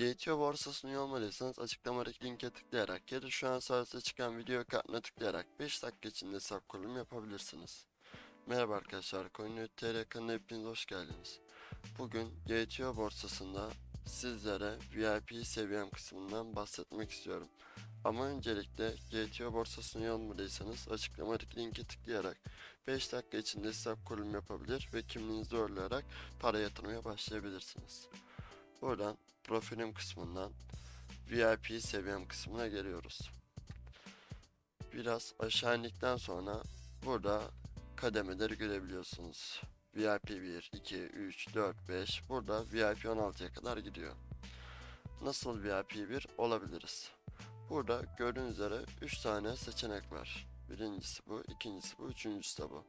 GTO borsasını olmalıysanız açıklamadaki linke tıklayarak ya da şu an sağda çıkan video kartına tıklayarak 5 dakika içinde hesap kurulumu yapabilirsiniz. Merhaba arkadaşlar, CoinTR kanalına hepiniz hoş geldiniz. Bugün GTO borsasında sizlere VIP seviyem kısmından bahsetmek istiyorum. Ama öncelikle GTO borsasını üye olmadıysanız açıklamadaki linke tıklayarak 5 dakika içinde hesap kurulumu yapabilir ve kimliğinizi doğrulayarak para yatırmaya başlayabilirsiniz. Buradan profilim kısmından VIP seviyem kısmına geliyoruz. Biraz aşağı indikten sonra burada kademeleri görebiliyorsunuz. VIP 1, 2, 3, 4, 5 burada VIP 16'ya kadar gidiyor. Nasıl VIP 1 olabiliriz? Burada gördüğünüz üzere 3 tane seçenek var. Birincisi bu, ikincisi bu, üçüncüsü de bu.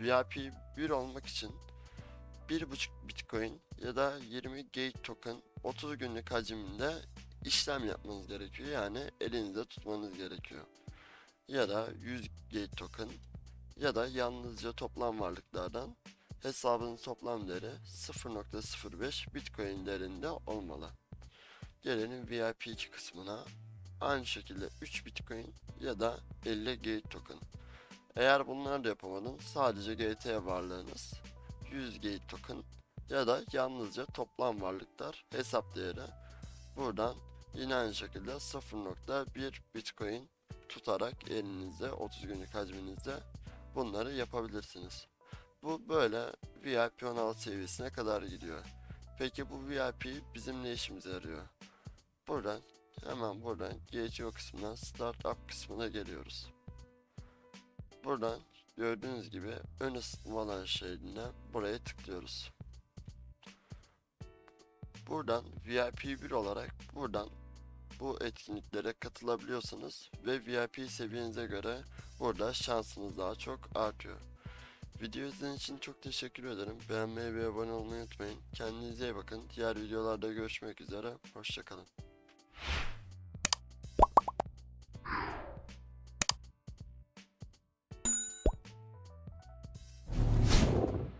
VIP 1 olmak için 1.5 Bitcoin ya da 20 Gate token 30 günlük haciminde işlem yapmanız gerekiyor. Yani elinizde tutmanız gerekiyor. Ya da 100 Gate token ya da yalnızca toplam varlıklardan hesabın toplam değeri 0.05 Bitcoin değerinde olmalı. Gelelim VIP 2 kısmına. Aynı şekilde 3 Bitcoin ya da 50 Gate token. Eğer bunları da yapamadın sadece GT varlığınız 100 Gate token ya da yalnızca toplam varlıklar hesap değeri. Buradan yine aynı şekilde 0.1 Bitcoin tutarak elinizde 30 günlük hacminizde bunları yapabilirsiniz. Bu böyle VIP 16 seviyesine kadar gidiyor. Peki bu VIP bizim ne işimize yarıyor? Buradan hemen buradan GTO kısmından Startup kısmına geliyoruz. Buradan gördüğünüz gibi ön ısıtma olan şeyine buraya tıklıyoruz. Buradan VIP 1 olarak buradan bu etkinliklere katılabiliyorsanız ve VIP seviyenize göre burada şansınız daha çok artıyor. Video izlediğiniz için çok teşekkür ederim. Beğenmeyi ve abone olmayı unutmayın. Kendinize iyi bakın. Diğer videolarda görüşmek üzere. Hoşçakalın.